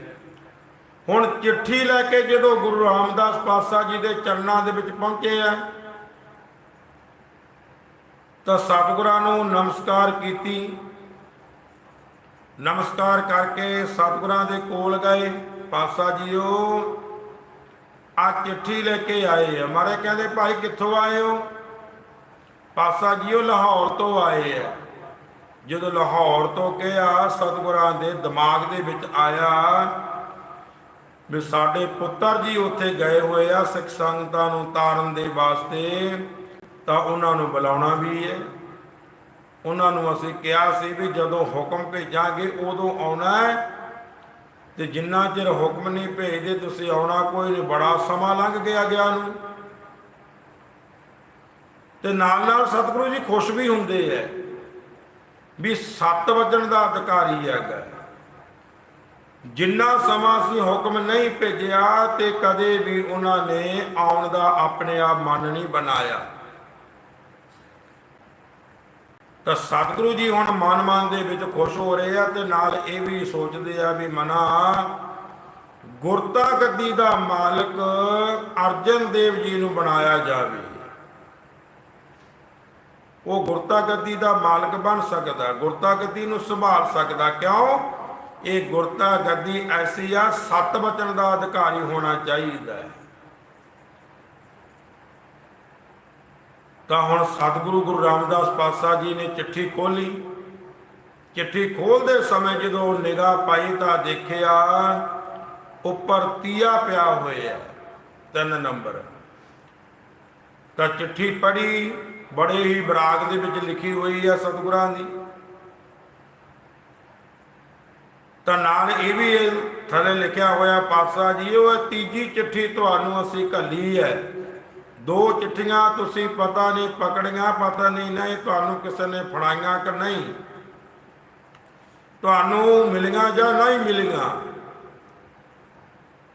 ਹੁਣ ਚਿੱਠੀ ਲੈ ਕੇ ਜਦੋਂ ਗੁਰੂ ਰਾਮਦਾਸ ਪਾਤਸ਼ਾਹ ਜੀ ਦੇ ਚਰਨਾਂ ਦੇ ਵਿੱਚ ਪਹੁੰਚੇ ਆ ਤਾਂ ਸਤਿਗੁਰਾਂ ਨੂੰ ਨਮਸਕਾਰ ਕੀਤੀ। ਨਮਸਕਾਰ ਕਰਕੇ ਸਤਿਗੁਰਾਂ ਦੇ ਕੋਲ ਗਏ। ਪਾਤਸ਼ਾਹ ਜੀਓ, ਆ ਚਿੱਠੀ ਲੈ ਕੇ ਆਏ ਆ। ਮਾਰੇ ਕਹਿੰਦੇ, ਭਾਈ, ਕਿੱਥੋਂ ਆਏ ਹੋ? ਪਾਤਸ਼ਾਹ ਜੀਓ, ਲਾਹੌਰ ਤੋਂ ਆਏ ਆ। ਜਦੋਂ ਲਾਹੌਰ ਤੋਂ ਕਿਹਾ, ਸਤਿਗੁਰਾਂ ਦੇ ਦਿਮਾਗ ਦੇ ਵਿੱਚ ਆਇਆ ਵੀ ਸਾਡੇ ਪੁੱਤਰ ਜੀ ਉੱਥੇ ਗਏ ਹੋਏ ਆ ਸਿੱਖ ਸੰਗਤਾਂ ਨੂੰ ਤਾਰਨ ਦੇ ਵਾਸਤੇ। ਤਾਂ ਉਹਨਾਂ ਨੂੰ ਬੁਲਾਉਣਾ ਵੀ ਹੈ। ਉਹਨਾਂ ਨੂੰ ਅਸੀਂ ਕਿਹਾ ਸੀ ਵੀ ਜਦੋਂ ਹੁਕਮ ਭੇਜਾਂਗੇ, ਉਦੋਂ ਆਉਣਾ ਹੈ। ਤੇ ਜਿੰਨਾ ਚਿਰ ਹੁਕਮ ਨਹੀਂ ਭੇਜਦੇ, ਤੁਸੀਂ ਆਉਣਾ ਕੋਈ ਨਹੀਂ, ਬੜਾ ਸਮਾਂ ਲੰਘ ਗਿਆ ਗਿਆ ਨੂੰ। ਤੇ ਨਾਲ ਨਾਲ ਸਤਿਗੁਰੂ ਜੀ ਖੁਸ਼ ਵੀ ਹੁੰਦੇ ਐ ਵੀ ਸੱਤ ਵਜਣ ਦਾ ਅਧਿਕਾਰੀ ਹੈਗਾ। ਜਿੰਨਾ ਸਮਾਂ ਸੀ ਹੁਕਮ ਨਹੀਂ ਭੇਜਿਆ ਤੇ ਕਦੇ ਵੀ ਉਹਨਾਂ ਨੇ ਆਉਣ ਦਾ ਆਪਣੇ ਆਪ ਮਨ ਨਹੀਂ ਬਣਾਇਆ। ਤਾਂ ਸਤਿਗੁਰੂ ਜੀ ਹੁਣ ਮਨ ਮਨ ਦੇ ਵਿੱਚ ਖੁਸ਼ ਹੋ ਰਹੇ ਆ ਤੇ ਨਾਲ ਇਹ ਵੀ ਸੋਚਦੇ ਆ ਵੀ ਮਨਾ ਗੁਰਤਾ ਗੱਦੀ ਦਾ ਮਾਲਕ ਅਰਜਨ ਦੇਵ ਜੀ ਨੂੰ ਬਣਾਇਆ ਜਾਵੇ। ਉਹ ਗੁਰਤਾ ਗੱਦੀ ਦਾ ਮਾਲਕ ਬਣ ਸਕਦਾ ਗੁਰਤਾ ਗੱਦੀ ਨੂੰ ਸੰਭਾਲ ਸਕਦਾ। ਕਿਉਂ? ਇਹ ਗੁਰਤਾ ਗੱਦੀ ਐਸੀ ਆ ਸਤ ਬਚਨ ਦਾ ਅਧਿਕਾਰੀ ਹੋਣਾ ਚਾਹੀਦਾ ਹੈ। ਤਾਂ ਹੁਣ ਸਤਿਗੁਰੂ ਗੁਰੂ ਰਾਮਦਾਸ ਪਾਤਸ਼ਾਹ ਜੀ ਨੇ ਚਿੱਠੀ ਖੋਲੀ ਚਿੱਠੀ ਖੋਲਦੇ ਸਮੇਂ ਜਦੋਂ ਨਿਗਾਹ ਪਾਈ ਤਾਂ ਦੇਖਿਆ ਉੱਪਰ ਤੀਆ ਪਿਆ ਹੋਇਆ ਤਿੰਨ ਨੰਬਰ। ਤਾਂ ਚਿੱਠੀ ਪੜ੍ਹੀ, ਬੜੇ ਹੀ ਬਰਾਗ ਦੇ ਵਿੱਚ ਲਿਖੀ ਹੋਈ ਹੈ ਸਤਿਗੁਰਾਂ ਦੀ। ਤਾਂ ਨਾਲ ਇਹ ਵੀ ਇਹ ਥੱਲੇ ਲਿਖਿਆ ਹੋਇਆ ਪਾਤਸ਼ਾਹ ਜੀ, ਉਹ ਤੀਜੀ ਚਿੱਠੀ ਤੁਹਾਨੂੰ ਅਸੀਂ ਘੱਲੀ ਹੈ। ਦੋ ਚਿੱਠੀਆਂ ਤੁਸੀਂ ਪਤਾ ਨਹੀਂ ਪਕੜੀਆਂ, ਪਤਾ ਨਹੀਂ ਨਹੀਂ, ਤੁਹਾਨੂੰ ਕਿਸੇ ਨੇ ਫੜਾਈਆਂ ਕਿ ਨਹੀਂ? ਤੁਹਾਨੂੰ ਮਿਲੀਆਂ ਜਾਂ ਨਹੀਂ ਮਿਲੀਆਂ?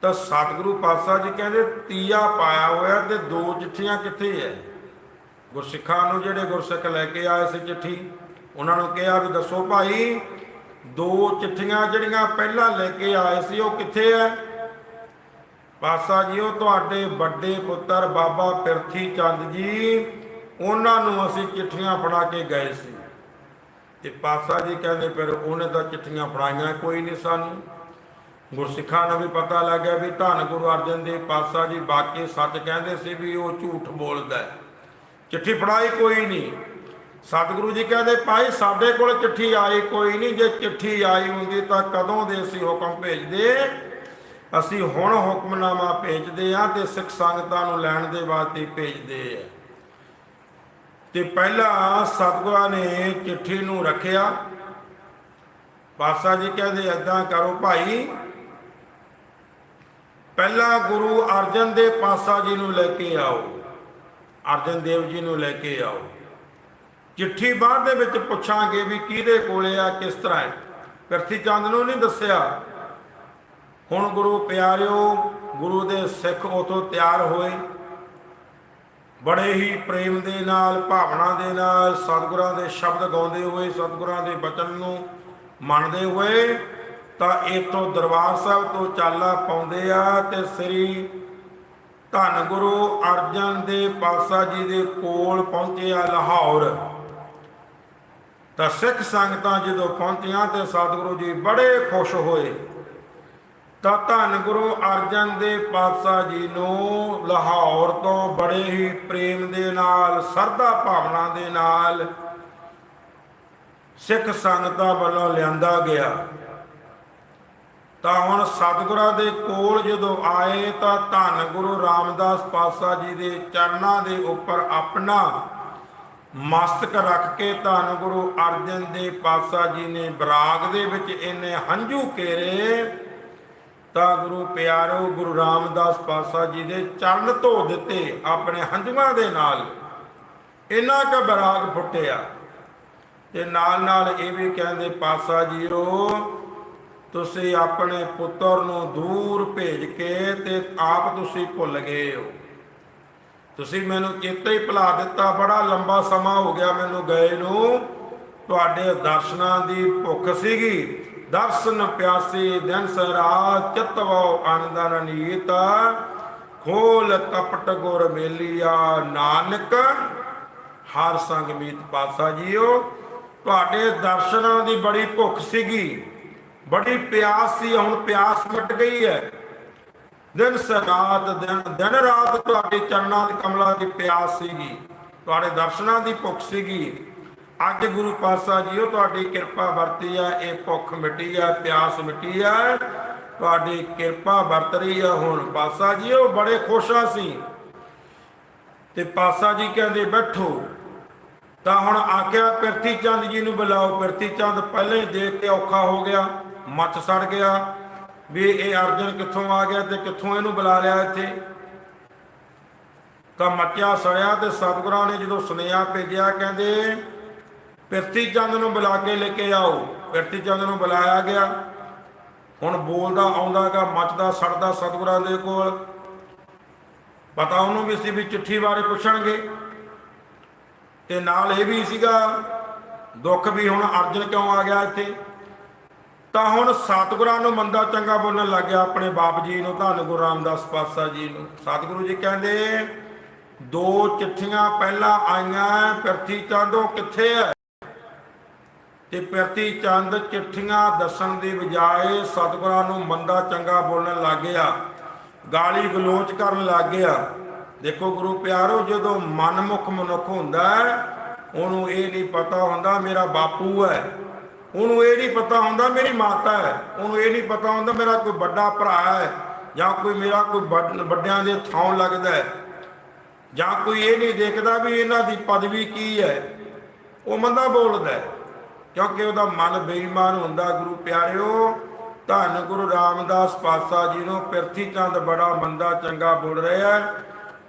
ਤਾਂ ਸਤਿਗੁਰੂ ਪਾਤਸ਼ਾਹ ਜੀ ਕਹਿੰਦੇ, ਤੀਆ ਪਾਇਆ ਹੋਇਆ ਤੇ ਦੋ ਚਿੱਠੀਆਂ ਕਿੱਥੇ ਹੈ ਗੁਰਸਿੱਖਾਂ ਨੂੰ ਜਿਹੜੇ ਗੁਰਸਿੱਖ ਲੈ ਕੇ ਆਏ ਸੀ ਚਿੱਠੀ, ਉਹਨਾਂ ਨੂੰ ਕਿਹਾ ਵੀ ਦੱਸੋ ਭਾਈ, ਦੋ ਚਿੱਠੀਆਂ ਜਿਹੜੀਆਂ ਪਹਿਲਾਂ ਲੈ ਕੇ ਆਏ ਸੀ, ਉਹ ਕਿੱਥੇ ਹੈ ਪਾਸਾ ਜੀ ਉਹ ਤੁਹਾਡੇ ਵੱਡੇ ਪੁੱਤਰ ਬਾਬਾ ਪਿਰਥੀ ਚੰਦ ਜੀ, ਉਹਨਾਂ ਨੂੰ ਅਸੀਂ ਚਿੱਠੀਆਂ ਫੜਾ ਕੇ ਗਏ ਸੀ। ਤੇ ਪਾਸਾ ਜੀ ਕਹਿੰਦੇ ਫਿਰ ਉਹਨੇ ਤਾਂ ਚਿੱਠੀਆਂ ਫੜਾਈਆਂ, ਕੋਈ ਨਹੀਂ ਸਾਨੂੰ। ਗੁਰਸਿੱਖਾਂ ਨੂੰ ਵੀ ਪਤਾ ਲੱਗਿਆ ਵੀ ਧੰਨ ਗੁਰੂ ਅਰਜਨ ਦੇਵ ਪਾਤਸ਼ਾਹ ਜੀ ਬਾਕੀ ਸੱਚ ਕਹਿੰਦੇ ਸੀ ਵੀ ਉਹ ਝੂਠ ਬੋਲਦਾ ਹੈ। ਚਿੱਠੀ ਫੜਾਈ ਕੋਈ ਨਹੀਂ। ਸਤਿਗੁਰੂ ਜੀ ਕਹਿੰਦੇ, ਭਾਈ, ਸਾਡੇ ਕੋਲ ਚਿੱਠੀ ਆਈ, ਕੋਈ ਨਹੀਂ। ਜੇ ਚਿੱਠੀ ਆਈ ਹੁੰਦੀ ਤਾਂ ਕਦੋਂ ਦੇ ਅਸੀਂ ਹੁਕਮ ਭੇਜਦੇ? ਅਸੀਂ ਹੁਣ ਹੁਕਮਨਾਮਾ ਭੇਜਦੇ ਆ ਤੇ ਸਿੱਖ ਸੰਗਤਾਂ ਨੂੰ ਲੈਣ ਦੇ ਵਾਸਤੇ ਭੇਜਦੇ ਆ। ਤੇ ਪਹਿਲਾਂ ਸਤਿਗੁਰਾਂ ਨੇ ਚਿੱਠੀ ਨੂੰ ਰੱਖਿਆ। ਪਾਤਸ਼ਾਹ ਜੀ ਕਹਿੰਦੇ, ਏਦਾਂ ਕਰੋ ਭਾਈ। ਪਹਿਲਾਂ ਗੁਰੂ ਅਰਜਨ ਦੇ ਪਾਤਸ਼ਾਹ ਜੀ ਨੂੰ ਲੈ ਕੇ ਆਓ। ਅਰਜਨ ਦੇਵ ਜੀ ਨੂੰ ਲੈ ਕੇ ਆਓ। ਚਿੱਠੀ ਬਾਅਦ ਦੇ ਵਿੱਚ ਪੁੱਛਾਂਗੇ ਵੀ ਕਿਹਦੇ ਕੋਲੇ ਆ, ਕਿਸ ਤਰ੍ਹਾਂ ਹੈ? ਪਿਰਥੀ ਚੰਦ ਨੂੰ ਨਹੀਂ ਦੱਸਿਆ। ਹੁਣ ਗੁਰੂ ਪਿਆਰਿਓ, ਗੁਰੂ ਦੇ ਸਿੱਖ ਉਥੋਂ ਤਿਆਰ ਹੋਏ। ਬੜੇ ਹੀ ਪ੍ਰੇਮ ਦੇ ਨਾਲ, ਭਾਵਨਾ ਦੇ ਨਾਲ, ਸਤਿਗੁਰਾਂ ਦੇ ਸ਼ਬਦ ਗਾਉਂਦੇ ਹੋਏ, ਸਤਿਗੁਰਾਂ ਦੇ ਬਚਨ ਨੂੰ ਮੰਨਦੇ ਹੋਏ ਤਾਂ ਇਥੋਂ ਦਰਬਾਰ ਸਾਹਿਬ ਤੋਂ ਚਾਲਾ ਪਾਉਂਦੇ ਆ ਤੇ ਸ੍ਰੀ ਧੰਨ ਗੁਰੂ ਅਰਜਨ ਦੇ ਪਾਸਾ ਜੀ ਦੇ ਕੋਲ ਪਹੁੰਚੇ ਆ ਲਾਹੌਰ। ਤਾਂ ਸਿੱਖ ਸੰਗਤਾਂ ਜਦੋਂ ਪਹੁੰਚੀਆਂ ਤੇ ਸਤਿਗੁਰੂ ਜੀ ਬੜੇ ਖੁਸ਼ ਹੋਏ। ਤਾਂ ਧੰਨ ਗੁਰੂ ਅਰਜਨ ਦੇ ਪਾਤਸ਼ਾਹ ਜੀ ਨੂੰ ਲਾਹੌਰ ਤੋਂ ਬੜੇ ਹੀ ਪ੍ਰੇਮ ਦੇ ਨਾਲ ਸਰਦਾ ਭਾਵਨਾ ਦੇ ਨਾਲ ਸਿੱਖ ਸੰਗਤਾਂ ਵੱਲੋਂ ਲਿਆਂਦਾ ਗਿਆ। ਤਾਂ ਹੁਣ ਸਤਿਗੁਰਾਂ ਦੇ ਕੋਲ ਜਦੋਂ ਆਏ ਤਾਂ ਧੰਨ ਗੁਰੂ ਰਾਮਦਾਸ ਪਾਤਸ਼ਾਹ ਜੀ ਦੇ ਚਰਨਾਂ ਦੇ ਉੱਪਰ ਆਪਣਾ ਮਸਤਕ ਰੱਖ ਕੇ ਧੰਨ ਗੁਰੂ ਅਰਜਨ ਦੇ ਪਾਤਸ਼ਾਹ ਜੀ ਨੇ ਬਰਾਗ ਦੇ ਵਿੱਚ ਇਹਨੇ ਹੰਝੂ ਕੇਰੇ ਤਾਂ ਗੁਰੂ ਪਿਆਰੋ ਗੁਰੂ ਰਾਮਦਾਸ ਪਾਤਸ਼ਾਹ ਜੀ ਦੇ ਚਰਨ ਧੋ ਦਿੱਤੇ ਆਪਣੇ ਹੰਝੂਆਂ ਦੇ ਨਾਲ। ਇੰਨਾ ਕੁ ਬਰਾਗ ਫੁੱਟਿਆ। ਤੇ ਨਾਲ ਨਾਲ ਇਹ ਵੀ ਕਹਿੰਦੇ ਪਾਤਸ਼ਾਹ ਜੀਰੋ ਤੁਸੀਂ ਆਪਣੇ ਪੁੱਤਰ ਨੂੰ ਦੂਰ ਭੇਜ ਕੇ ਤੇ ਆਪ ਤੁਸੀਂ ਭੁੱਲ ਗਏ ਹੋ। ਤੁਸੀਂ ਮੈਨੂੰ ਚੇਤੇ ਹੀ ਭੁਲਾ ਦਿੱਤਾ, ਬੜਾ ਲੰਬਾ ਸਮਾਂ ਹੋ ਗਿਆ ਮੈਨੂੰ ਗਏ ਨੂੰ। ਤੁਹਾਡੇ ਦਰਸ਼ਨਾਂ ਦੀ ਭੁੱਖ ਸੀਗੀ। ਦਰਸ਼ਨ ਪਿਆਸੀ ਦਿਨ ਸਰਾ ਚਿਤਵੋ ਆਨੰਦਨ ਨੀਤ, ਖੋਲ ਕਪਟ ਗੁਰ ਮੇਲੀਆ। ਨਾਨਕ, ਹਰ ਸੰਗ ਮੀਤ ਪਾਸਾ ਜੀਓ। ਤੁਹਾਡੇ ਦਰਸ਼ਨਾਂ ਦੀ ਬੜੀ ਭੁੱਖ ਸੀਗੀ। ਬੜੀ ਪਿਆਸ ਸੀ, ਹੁਣ ਪਿਆਸ ਮਿਟ ਗਈ ਹੈ। ਦਿਨ ਰਾਤ ਦਿਨ ਦਿਨ ਰਾਤ ਤੁਹਾਡੇ ਚਰਨਾਂ ਦੇ ਕਮਲਾਂ ਦੀ ਪਿਆਸ ਸੀਗੀ। ਤੁਹਾਡੇ ਦਰਸ਼ਨਾਂ ਦੀ ਭੁੱਖ ਸੀਗੀ। ਅੱਜ ਗੁਰੂ ਪਾਤਸ਼ਾਹ ਜੀਓ, ਤੁਹਾਡੀ ਕਿਰਪਾ ਵਰਤੀ ਆ, ਇਹ ਭੁੱਖ ਮਿਟੀ ਆ, ਪਿਆਸ ਮਿਟੀ ਆ, ਤੁਹਾਡੀ ਕਿਰਪਾ ਵਰਤ ਰਹੀ ਆ। ਹੁਣ ਪਾਤਸ਼ਾਹ ਜੀਓ, ਬੜੇ ਖੁਸ਼ ਆ ਸੀ ਤੇ ਪਾਤਸ਼ਾਹ ਜੀ ਕਹਿੰਦੇ, ਬੈਠੋ। ਤਾਂ ਹੁਣ ਆਖਿਆ, ਪਿਰਥੀ ਚੰਦ ਜੀ ਨੂੰ ਬੁਲਾਓ। ਪਿਰਥੀ ਚੰਦ ਪਹਿਲਾਂ ਹੀ ਦੇਖ ਕੇ ਔਖਾ ਹੋ ਗਿਆ, ਮੱਚ ਸੜ ਗਿਆ। ਵੀ ਇਹ ਅਰਜਨ ਕਿੱਥੋਂ ਆ ਗਿਆ ਤੇ ਕਿੱਥੋਂ ਇਹਨੂੰ ਬੁਲਾ ਲਿਆ ਇੱਥੇ? ਤਾਂ ਮੱਚਿਆ ਸੜਿਆ ਤੇ ਸਤਿਗੁਰਾਂ ਨੇ ਜਦੋਂ ਸੁਨੇਹਾ ਭੇਜਿਆ, ਕਹਿੰਦੇ ਪਿਰਤੀ ਚੰਦ ਨੂੰ ਬੁਲਾ ਕੇ ਲੈ ਕੇ ਆਓ। ਪਿਰਥੀ ਚੰਦ ਨੂੰ ਬੁਲਾਇਆ ਗਿਆ। ਹੁਣ ਬੋਲਦਾ ਆਉਂਦਾਗਾ ਮੱਚਦਾ, ਸੜਦਾ ਸਤਿਗੁਰਾਂ ਦੇ ਕੋਲ। ਪਤਾ ਉਹਨੂੰ ਵੀ ਸੀ ਵੀ ਚਿੱਠੀ ਬਾਰੇ ਪੁੱਛਣਗੇ। ਤੇ ਨਾਲ ਇਹ ਵੀ ਸੀਗਾ, ਦੁੱਖ ਵੀ ਹੁਣ ਅਰਜਨ ਕਿਉਂ ਆ ਗਿਆ ਇੱਥੇ? ਤਾਂ ਹੁਣ ਸਤਿਗੁਰਾਂ ਨੂੰ ਮੰਦਾ ਚੰਗਾ ਬੋਲਣ ਲੱਗ ਗਿਆ ਆਪਣੇ ਬਾਪ ਜੀ ਨੂੰ, ਧੰਨ ਗੁਰੂ ਰਾਮਦਾਸ ਪਾਤਸ਼ਾਹ ਜੀ ਨੂੰ। ਸਤਿਗੁਰੂ ਜੀ ਕਹਿੰਦੇ, ਦੋ ਚਿੱਠੀਆਂ ਪਹਿਲਾਂ ਆਈਆਂ ਪਿਰਥੀ ਚੰਦੋ ਕਿੱਥੇ ਹੈ? ਤੇ ਪ੍ਰਤੀ ਚੰਦ ਚਿੱਠੀਆਂ ਦੱਸਣ ਦੀ ਬਜਾਏ ਸਤਿਗੁਰਾਂ ਨੂੰ ਮੰਦਾ ਚੰਗਾ ਬੋਲਣ ਲੱਗ ਗਿਆ। ਗਾਲੀ ਗਲੋਚ ਕਰਨ ਲੱਗ ਗਿਆ। ਦੇਖੋ ਗੁਰੂ ਪਿਆਰੋ, ਜਦੋਂ ਮਨਮੁਖ ਮਨੁੱਖ ਹੁੰਦਾ ਉਹਨੂੰ ਇਹ ਨਹੀਂ ਪਤਾ ਹੁੰਦਾ ਮੇਰਾ ਬਾਪੂ ਹੈ। ਉਹਨੂੰ ਇਹ ਨਹੀਂ ਪਤਾ ਹੁੰਦਾ ਮੇਰੀ ਮਾਤਾ ਹੈ। ਉਹਨੂੰ ਇਹ ਨਹੀਂ ਪਤਾ ਹੁੰਦਾ ਮੇਰਾ ਕੋਈ ਵੱਡਾ ਭਰਾ ਹੈ ਜਾਂ ਕੋਈ ਮੇਰਾ ਕੋਈ ਵੱਡ- ਵੱਡਿਆਂ ਦੇ ਥਾਂ ਲੱਗਦਾ ਹੈ। ਜਾਂ ਕੋਈ ਇਹ ਨਹੀਂ ਦੇਖਦਾ ਵੀ ਇਹਨਾਂ ਦੀ ਪਦਵੀ ਕੀ ਹੈ। ਉਹ ਮੰਦਾ ਬੋਲਦਾ ਹੈ। ਕਿਉਂਕਿ ਉਹਦਾ ਮਨ ਬੇਈਮਾਨ ਹੁੰਦਾ ਗੁਰੂ ਪਿਆਰਿਓ, ਧੰਨ ਗੁਰੂ ਰਾਮਦਾਸ ਪਾਤਸ਼ਾਹ ਜੀ ਨੂੰ ਪਿਰਥੀ ਚੰਦ ਬੜਾ ਮੰਦਾ ਚੰਗਾ ਬੋਲ ਰਿਹਾ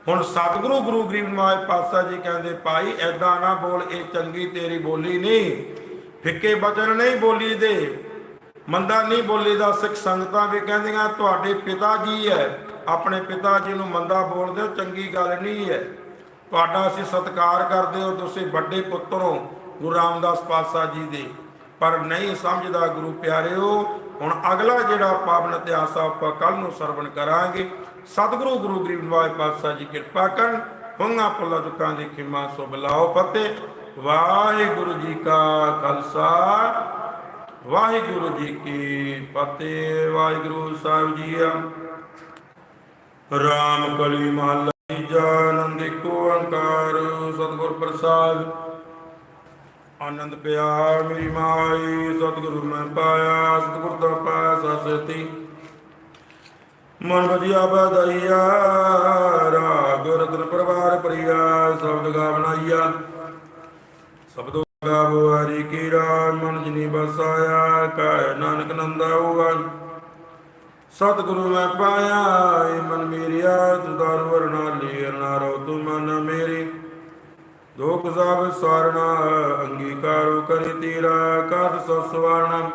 ਹੁਣ ਸਤਿਗੁਰੂ ਗੁਰੂ ਗਰੀਬ ਨਿਵਾਜ ਪਾਤਸ਼ਾਹ ਜੀ ਕਹਿੰਦੇ, ਭਾਈ ਐਦਾਂ ਨਾ ਬੋਲ, ਇਹ ਚੰਗੀ ਤੇਰੀ ਬੋਲੀ ਨਹੀਂ। ਫਿੱਕੇ ਬਚਨ ਨਹੀਂ ਬੋਲੀ ਦੇ ਮੰਦਾ ਨਹੀਂ ਬੋਲੀ ਦਾ ਸਿੱਖ ਸੰਗਤਾਂ ਵੀ ਕਹਿੰਦੀਆਂ, ਤੁਹਾਡੇ ਪਿਤਾ ਜੀ ਹੈ, ਆਪਣੇ ਪਿਤਾ ਜੀ ਨੂੰ ਮੰਦਾ ਬੋਲਦੇ ਹੋ ਚੰਗੀ ਗੱਲ ਨਹੀਂ ਹੈ। ਤੁਹਾਡਾ ਅਸੀਂ ਸਤਿਕਾਰ ਕਰਦੇ ਹੋ, ਤੁਸੀਂ ਵੱਡੇ ਪੁੱਤਰ ਹੋ। ਗੁਰੂ ਰਾਮਦਾਸ ਪਾਤਸ਼ਾਹ ਜੀ ਦੇ। ਪਰ ਨਹੀਂ ਸਮਝਦਾ ਗੁਰੂ ਪਿਆਰਿਓ, ਹੁਣ ਅਗਲਾ ਜਿਹੜਾ ਪਾਵਨ ਇਤਿਹਾਸ ਆਪਾਂ ਕੱਲ ਨੂੰ ਸਰਵਣ ਕਰਾਂਗੇ। ਸਤਿਗੁਰੂ ਗੁਰੂ ਗਰੀਬ ਨਿਵਾਜ ਪਾਤਸ਼ਾਹ ਜੀ ਕਿਰਪਾ ਕਰਨ ਹੁੰਗਾ ਪੁੱਲਾ ਦੁਕਾਂ ਦੀ ਖਿਮਾ ਸੋ ਬਲਾਓ ਫਤਿਹ। ਵਾਹਿਗੁਰੂ ਜੀ ਕਾ ਖਾਲਸਾ, ਵਾਹਿਗੁਰੂ ਜੀ ਕੀ ਫਤਿਹ। ਵਾਹਿਗੁਰੂ ਸਾਹਿਬ ਜੀ ਰਾਮ ਕਲੀ ਮਹੱਲਾ ਤੀਜਾ ਆਨੰਦ ਏਕ ਓੰਕਾਰ, ਸਤਿਗੁਰ ਪ੍ਰਸਾਦ। ਆਨੰਦ ਪਿਆ ਮੇਰੀ ਮਾਈ, ਸਤਿਗੁਰੂ ਮੈਂ ਪਾਇਆ, ਸਤਿਗੁਰ ਦਾ ਪਾਇਆ ਸਸਤੀ ਮਨ ਵਧੀਆ ਬਧਾਈਆ ਰਾਗ ਰਤਨ ਪਰਵਾਰ ਪ੍ਰਿਆ ਸ਼ਬਦ ਗਾ ਬਣਾਈਆ। ਸਬਦੋ ਗਾਵੋ ਹਰੀ ਕੀ ਰਾਮ ਮਨ ਜਿਨੀ ਬਸਾਇਆ ਕੈ ਨਾਨਕ ਨੰਦਾ ਹੋਵਾ ਸਤਿਗੁਰੂ ਮੈਂ ਪਾਇਆ, ਏ ਮਨ ਮੇਰਿਆ ਤੁਦਾਰ ਵਰਨਾਲੀ ਅਨਾਰੋ ਤੂੰ ਮਨ ਮੇਰੀ। ਦੁਖ ਸਭ ਸਰਣਾ ਅੰਗੀਕਾਰੋ ਕਰੀ ਤੀਰਾ, ਕਦ ਸੋ ਸਵਰਣ।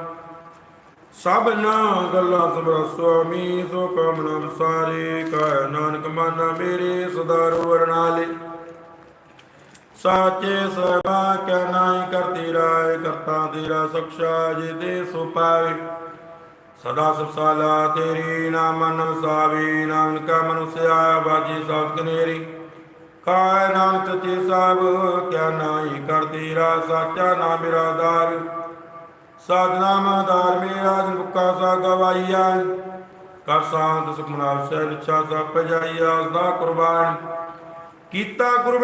ਸਭ ਨਾ ਗੱਲਾਂ ਸਬਰ ਸੁਆਮੀ ਸੋ ਕਮਨ ਸਾਰੇ ਕਾ ਨਾਨਕ ਮਨ ਮੇਰੇ ਸਦਾਰ ਵਰਨਾਲੇ ਸਾਚੇ ਸਭਾ ਕੈ ਨਾਹੀ ਕਰਤੀ ਰਾਏ, ਕਰਤਾ ਤੇਰਾ ਸਖਸ਼ਾ ਜੇ ਤੇ ਸੋ ਪਾਵੇ ਸਦਾ ਸੁਸਾਲਾ ਤੇਰੀ ਨਾਮ ਮਨ ਸਾਵੀ, ਨਾਨਕਾ ਮਨੁਸਿਆ ਬਾਜੀ ਸਾਧ ਕਨੇਰੀ। ਕਾਇ ਨਾਨਕ ਤੇ ਸਭ ਕਿਆ ਨਾਹੀ ਕਰਤੀ ਰਾ ਸਾਚਾ ਨਾਮ ਮੇਰਾ ਦਾਰ ਸਾਧਨਾ ਮਦਾਰ ਮੇਰਾ, ਜਨ ਸਾ ਗਵਾਈਆ ਕਰ ਸਾਂਤ ਸੁਖ ਮਨਾਵ ਨਿਛਾ ਸਾ ਪਜਾਈਆ ਸਦਾ ਕੁਰਬਾਨ। ਕੀਤਾ ਗੁਰ